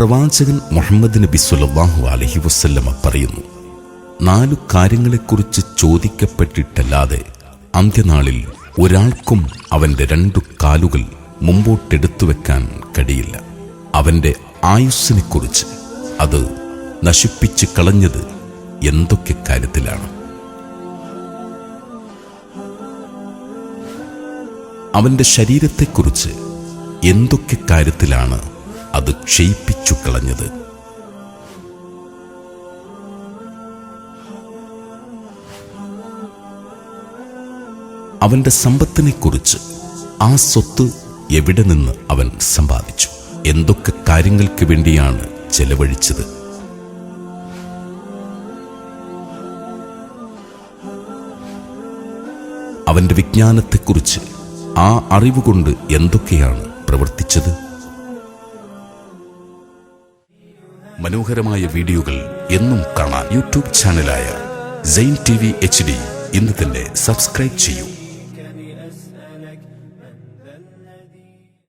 പ്രവാചകൻ മുഹമ്മദ് നബി സുലല്ലാഹു അലഹി വസ്ല്ലമ പറയുന്നു നാലു കാര്യങ്ങളെക്കുറിച്ച് ചോദിക്കപ്പെട്ടിട്ടല്ലാതെ അന്ത്യനാളിൽ ഒരാൾക്കും അവന്റെ രണ്ടു കാലുകൾ മുമ്പോട്ടെടുത്തു വെക്കാൻ കഴിയില്ല. അവന്റെ ആയുസ്സിനെക്കുറിച്ച് അത് നശിപ്പിച്ച് കളഞ്ഞത് എന്തൊക്കെ കാര്യത്തിലാണ്? അവന്റെ ശരീരത്തെക്കുറിച്ച് എന്തൊക്കെ കാര്യത്തിലാണ് അത് ക്ഷയിപ്പിച്ചു കളഞ്ഞത്. അവന്റെ സമ്പത്തിനെക്കുറിച്ച് ആ സ്വത്ത് എവിടെ നിന്ന് അവൻ സമ്പാദിച്ചു? എന്തൊക്കെ കാര്യങ്ങൾക്ക് വേണ്ടിയാണ് ചെലവഴിച്ചത്? അവന്റെ വിജ്ഞാനത്തെക്കുറിച്ച് ആ അറിവുകൊണ്ട് എന്തൊക്കെയാണ് പ്രവർത്തിച്ചത്? മനോഹരമായ വീഡിയോകൾ എന്നും കാണാൻ YouTube ചാനലായ Zain T V H D ഇന്ന് തന്നെ സബ്സ്ക്രൈബ് ചെയ്യൂ.